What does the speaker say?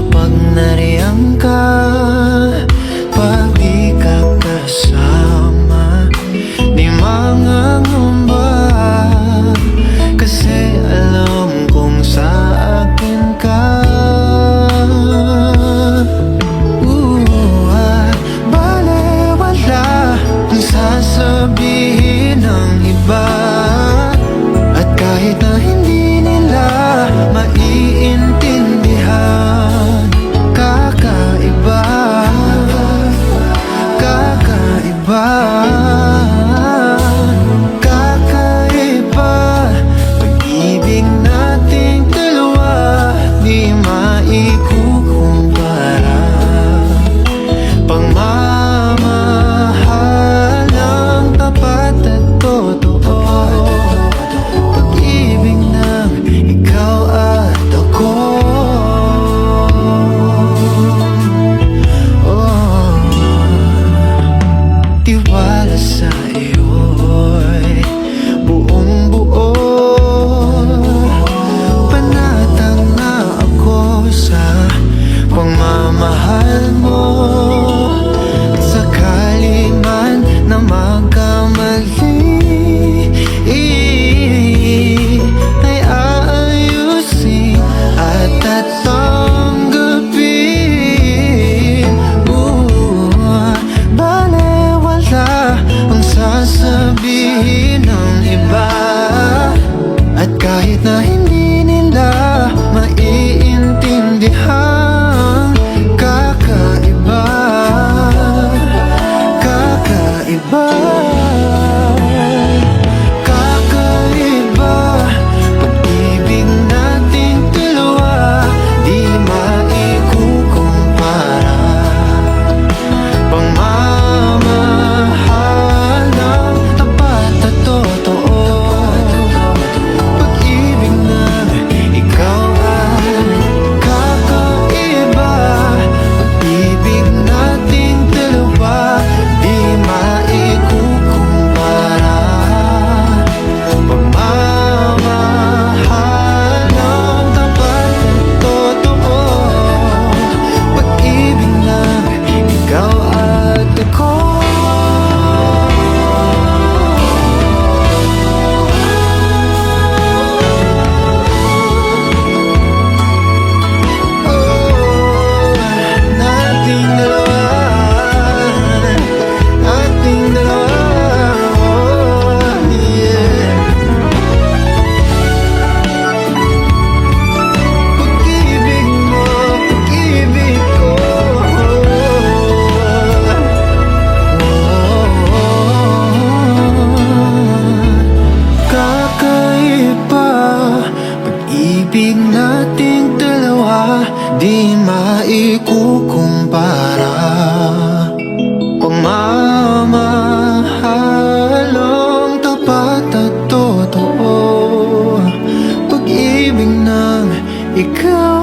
Kapag nariyan ka Pag goodbye Pag-ibig nating dalawa Di maikukumpara. Pamamahalong tapat at totoo Pag-ibig ng ikaw.